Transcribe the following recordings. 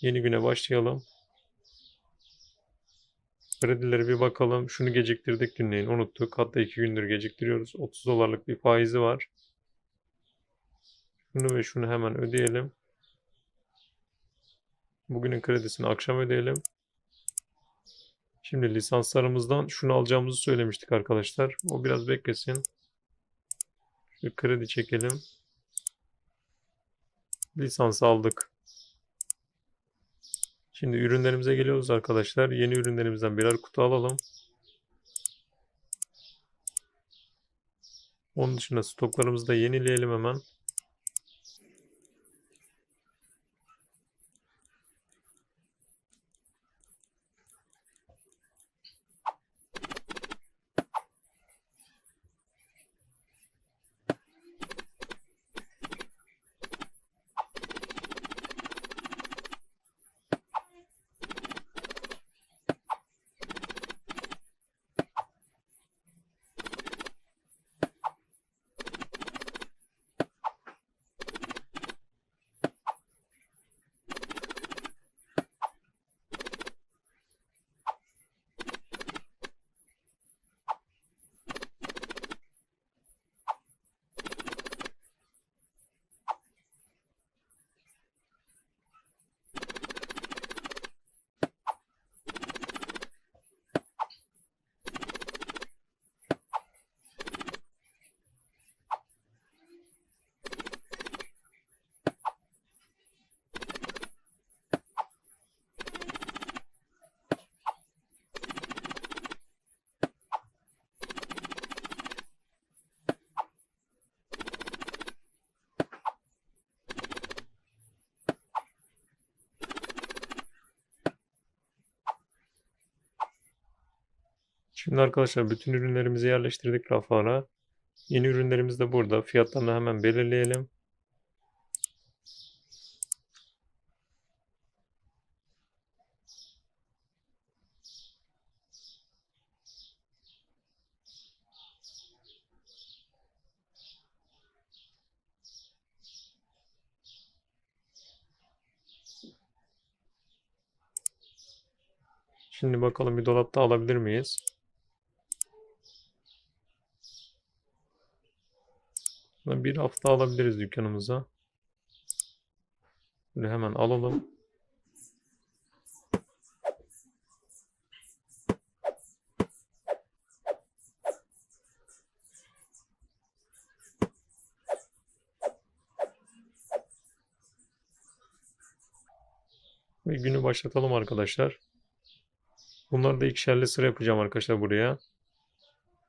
Yeni güne başlayalım. Kredileri bir bakalım. Şunu geciktirdik dinleyin. Unuttuk. Hatta iki gündür geciktiriyoruz. 30 dolarlık bir faizi var. Şunu ve şunu hemen ödeyelim. Bugünün kredisini akşam ödeyelim. Şimdi lisanslarımızdan şunu alacağımızı söylemiştik arkadaşlar. O biraz beklesin. Bir kredi çekelim. Lisans aldık. Şimdi ürünlerimize geliyoruz arkadaşlar. Yeni ürünlerimizden birer kutu alalım. Onun dışında stoklarımızı da yenileyelim hemen. Şimdi arkadaşlar bütün ürünlerimizi yerleştirdik raflara. Yeni ürünlerimiz de burada. Fiyatlarını hemen belirleyelim. Şimdi bakalım bir dolapta alabilir miyiz? Bunu Bir hafta alabiliriz dükkanımıza. Böyle hemen alalım. Ve günü başlatalım arkadaşlar. Bunları da ikişerli sıra yapacağım arkadaşlar buraya.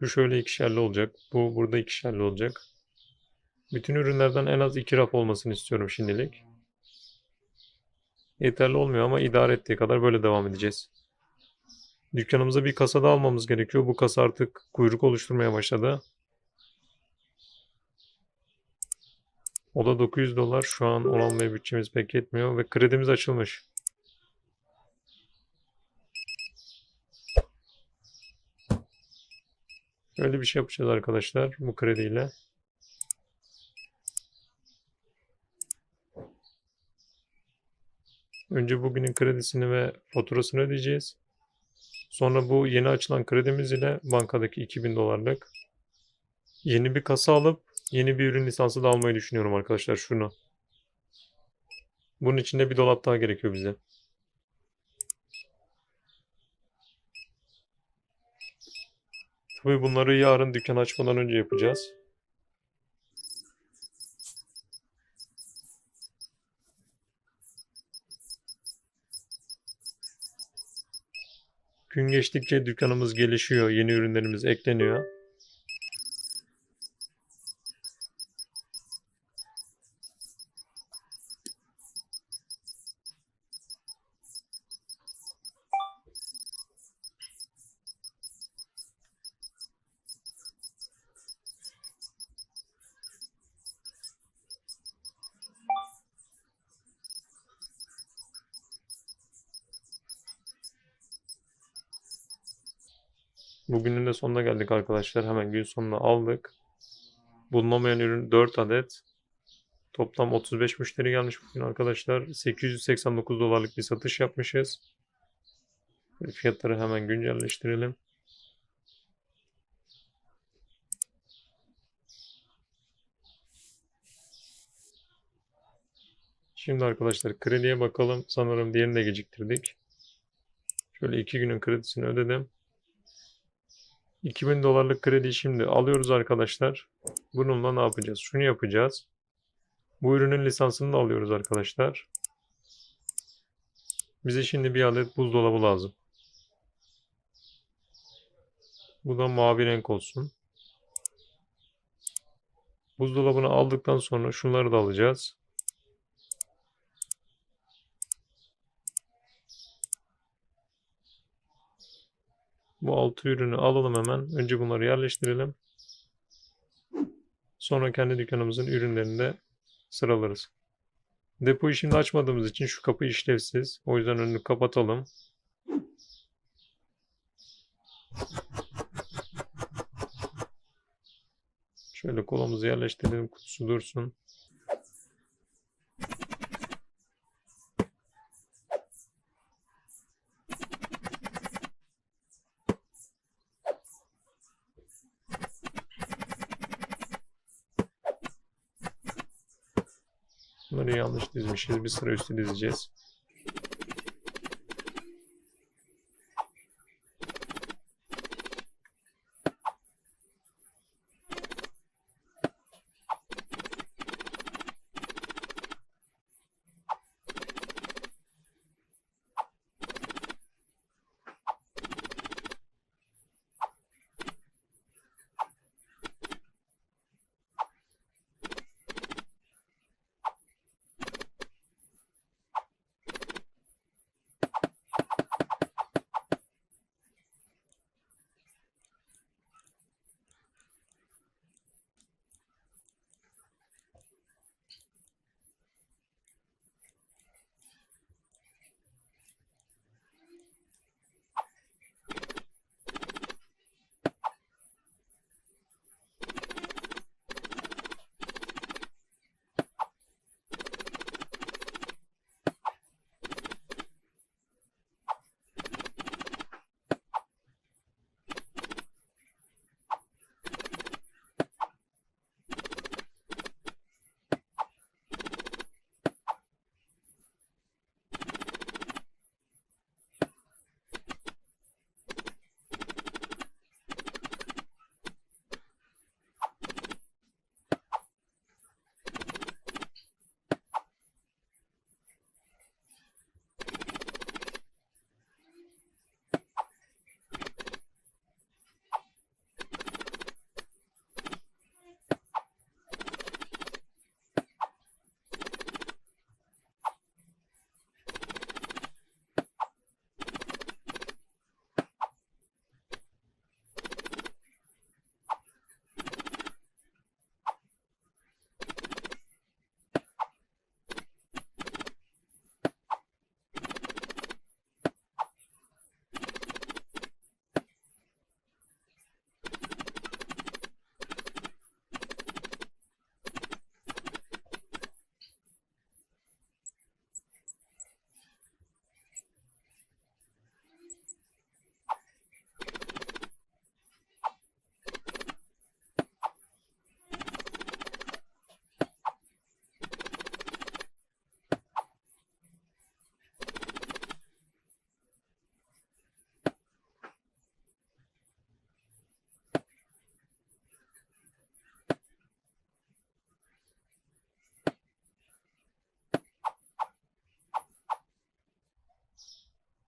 Bu şöyle ikişerli olacak. Bu burada ikişerli olacak. Bütün ürünlerden en az iki raf olmasını istiyorum şimdilik. Yeterli olmuyor ama idare ettiği kadar böyle devam edeceğiz. Dükkanımıza bir kasa da almamız gerekiyor. Bu kasa artık kuyruk oluşturmaya başladı. O da 900 dolar. Şu an onu almaya bütçemiz pek yetmiyor ve kredimiz açılmış. Böyle bir şey yapacağız arkadaşlar bu krediyle. Önce bugünün kredisini ve faturasını ödeyeceğiz. Sonra bu yeni açılan kredimiz ile bankadaki 2000 dolarlık yeni bir kasa alıp yeni bir ürün lisansı da almayı düşünüyorum arkadaşlar şunu. Bunun için de bir dolap daha gerekiyor bize. Tabii bunları yarın dükkan açmadan önce yapacağız. Gün geçtikçe dükkanımız gelişiyor, yeni ürünlerimiz ekleniyor. Bugünün de sonuna geldik arkadaşlar. Hemen gün sonuna aldık. Bulunamayan ürün 4 adet. Toplam 35 müşteri gelmiş bugün arkadaşlar. 889 dolarlık bir satış yapmışız. Fiyatları hemen güncelleştirelim. Şimdi arkadaşlar krediye bakalım. Sanırım diğerini de geciktirdik. Şöyle 2 günün kredisini ödedim. 2000 dolarlık kredi şimdi alıyoruz arkadaşlar. Bununla ne yapacağız? Şunu yapacağız. Bu ürünün lisansını da alıyoruz arkadaşlar. Bize şimdi bir adet buzdolabı lazım. Bu da mavi renk olsun. Buzdolabını aldıktan sonra şunları da alacağız. Bu altı ürünü alalım hemen. Önce bunları yerleştirelim. Sonra kendi dükkanımızın ürünlerini de sıralarız. Depoyu şimdi açmadığımız için şu kapı işlevsiz. O yüzden önünü kapatalım. Şöyle kolumuzu yerleştirelim. Kutusu dursun. Bunları yanlış dizmişiz. Bir sıra üstü dizeceğiz.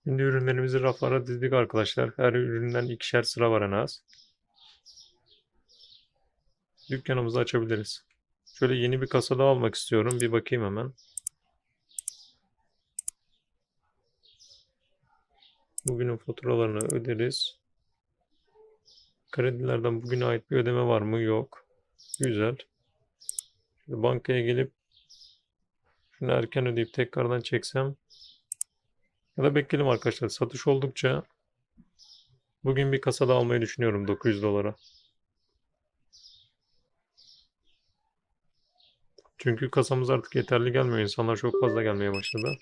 Şimdi ürünlerimizi raflara dizdik arkadaşlar. Her üründen ikişer sıra var en az. Dükkanımızı açabiliriz. Şöyle yeni bir kasa daha almak istiyorum. Bir bakayım hemen. Bugünün faturalarını öderiz. Kredilerden bugüne ait bir ödeme var mı? Yok. Güzel. Şimdi bankaya gelip şunu erken ödeyip tekrardan çeksem ya da bekleyelim arkadaşlar. Satış oldukça bugün bir kasada almayı düşünüyorum 900 dolara. Çünkü kasamız artık yeterli gelmiyor. İnsanlar çok fazla gelmeye başladı.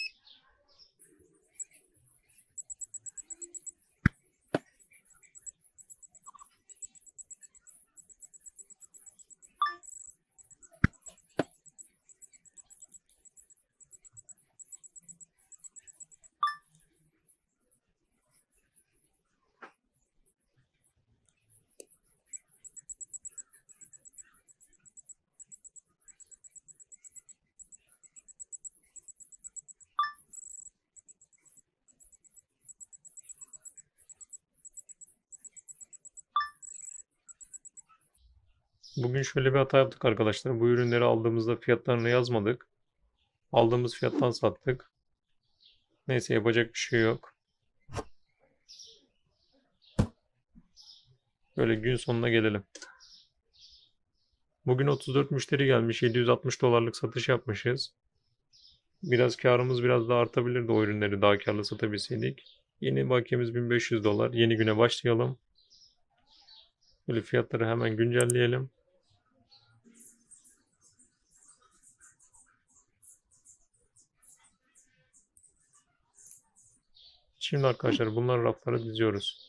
Bugün şöyle bir hata yaptık arkadaşlar. Bu ürünleri aldığımızda fiyatlarını yazmadık. Aldığımız fiyattan sattık. Neyse yapacak bir şey yok. Böyle gün sonuna gelelim. Bugün 34 müşteri gelmiş. 760 dolarlık satış yapmışız. Biraz karımız biraz daha artabilirdi o ürünleri daha karlı satabilseydik. Yeni bakiyemiz 1500 dolar. Yeni güne başlayalım. Böyle fiyatları hemen güncelleyelim. Şimdi arkadaşlar bunlar raflara diziyoruz.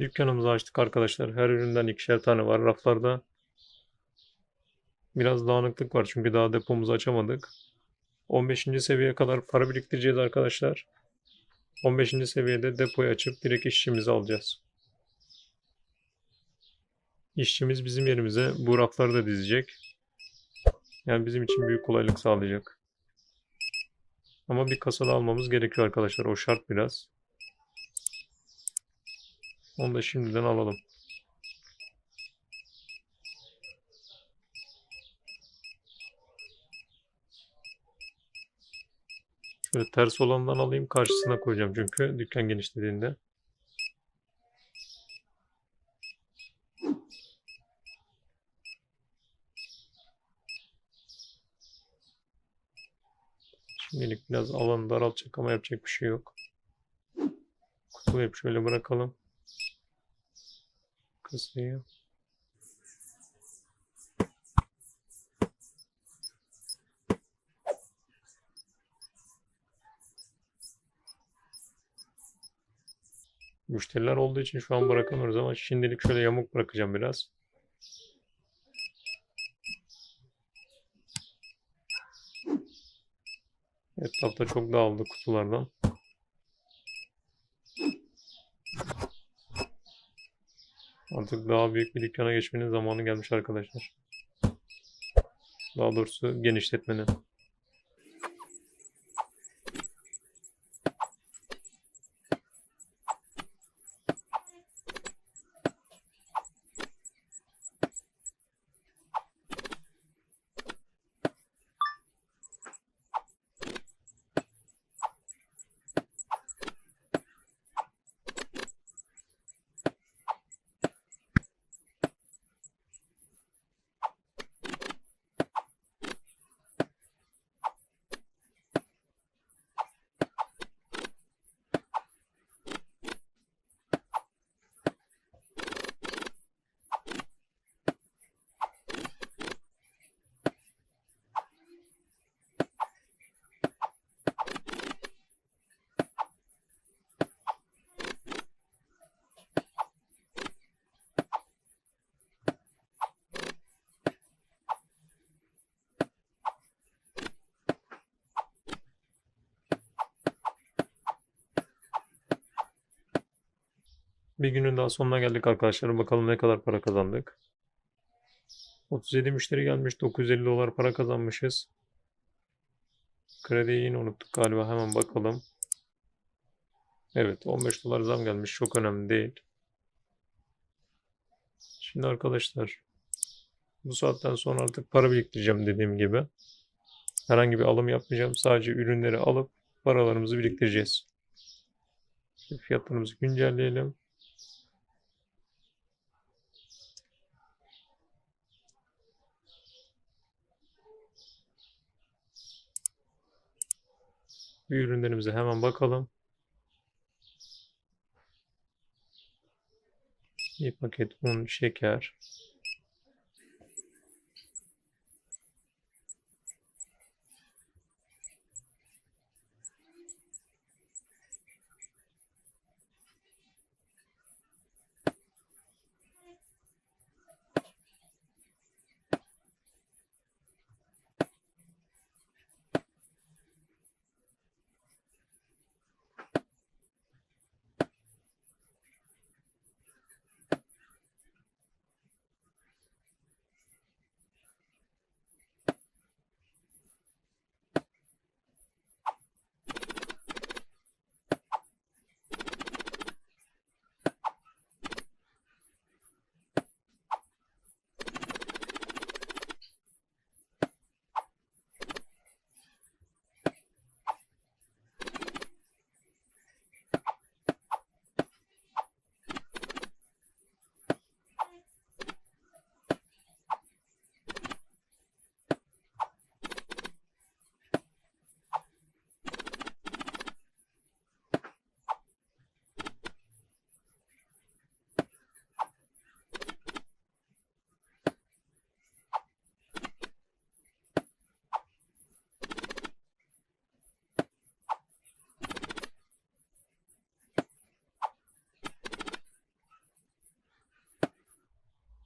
Dükkanımızı açtık arkadaşlar. Her üründen ikişer tane var raflarda. Biraz dağınıklık var çünkü daha depomuzu açamadık. 15. seviyeye kadar para biriktireceğiz arkadaşlar. 15. seviyede depoyu açıp direkt işçimizi alacağız. İşçimiz bizim yerimize bu rafları da dizecek. Yani bizim için büyük kolaylık sağlayacak. Ama bir kasada almamız gerekiyor arkadaşlar. O şart biraz. Onu da şimdiden alalım. Şöyle ters olandan alayım karşısına koyacağım çünkü dükkan genişlediğinde. Şimdilik biraz alanı daraltacak ama yapacak bir şey yok. Kutulayıp şöyle bırakalım. Kasayı. Müşteriler olduğu için şu an bırakamıyoruz ama şimdilik şöyle yamuk bırakacağım biraz. Etrafta çok dağıldı kutulardan. Artık daha büyük bir dükkana geçmenin zamanı gelmiş arkadaşlar. Daha doğrusu genişletmenin. Bir günün daha sonuna geldik arkadaşlar. Bakalım ne kadar para kazandık. 37 müşteri gelmiş. 950 dolar para kazanmışız. Krediyi yine unuttuk galiba. Hemen bakalım. Evet 15 dolar zam gelmiş. Çok önemli değil. Şimdi arkadaşlar bu saatten sonra artık para biriktireceğim dediğim gibi. Herhangi bir alım yapmayacağım. Sadece ürünleri alıp paralarımızı biriktireceğiz. Fiyatlarımızı güncelleyelim. Bir ürünlerimize hemen bakalım. Bir paket un, şeker.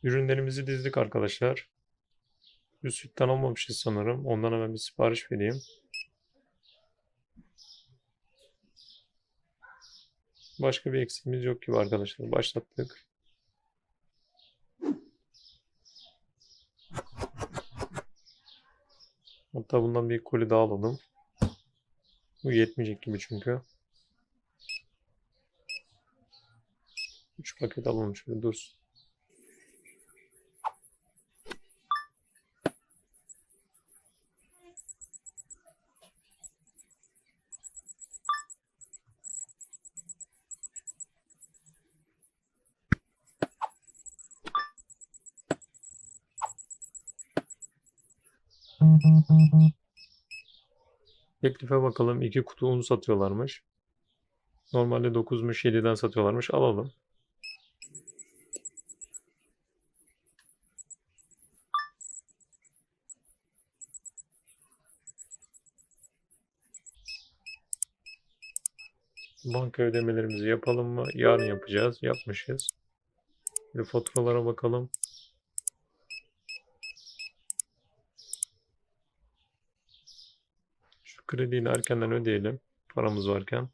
Ürünlerimizi dizdik arkadaşlar. Bir sütten almamışız sanırım. Ondan hemen bir sipariş vereyim. Başka bir eksiğimiz yok gibi arkadaşlar. Başlattık. Hatta bundan bir koli daha alalım. Bu yetmeyecek gibi çünkü. 3 paket alalım şöyle dursun. Teklife bakalım. 2 kutu un satıyorlarmış. Normalde 9'muş 7'den satıyorlarmış. Alalım. Banka ödemelerimizi yapalım mı? Yarın yapacağız. Yapmışız. Bir faturalara bakalım. Şu krediyi de erkenden ödeyelim. Paramız varken.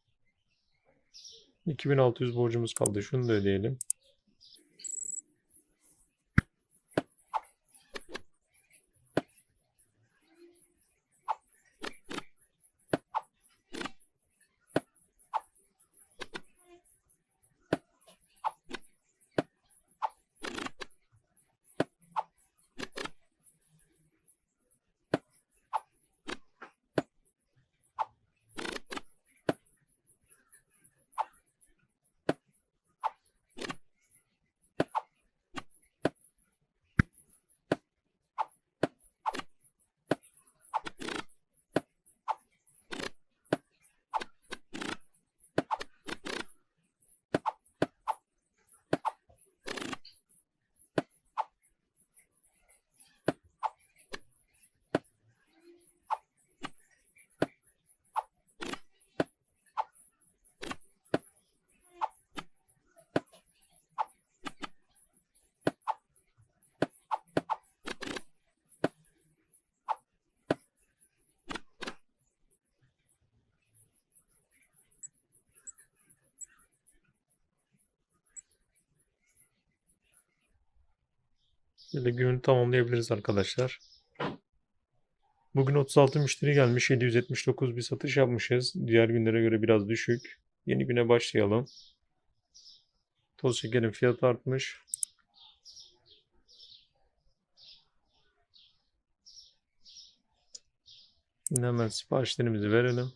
2600 borcumuz kaldı. Şunu da ödeyelim. Böyle günü tamamlayabiliriz arkadaşlar. Bugün 36 müşteri gelmiş. 779 bir satış yapmışız. Diğer günlere göre biraz düşük. Yeni güne başlayalım. Toz şekerin fiyatı artmış. Şimdi hemen siparişlerimizi verelim.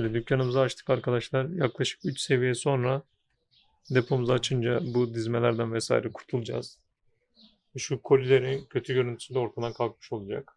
Şöyle dükkanımızı açtık arkadaşlar. Yaklaşık 3 seviye sonra depomuzu açınca bu dizmelerden vesaire kurtulacağız. Şu kolilerin kötü görüntüsü de ortadan kalkmış olacak.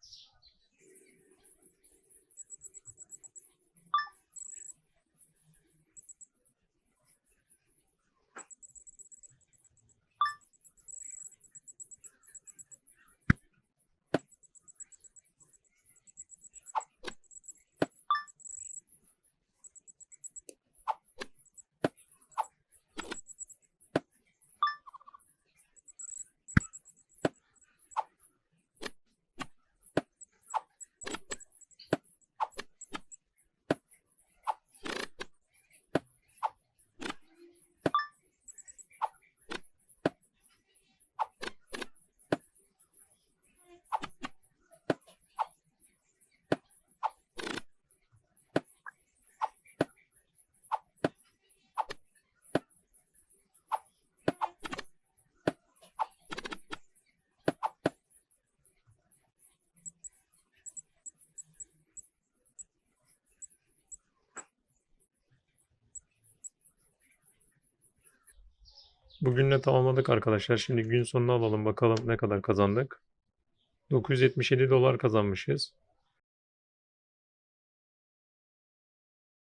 Bugünle tamamladık arkadaşlar. Şimdi gün sonunu alalım bakalım ne kadar kazandık. 977 dolar kazanmışız.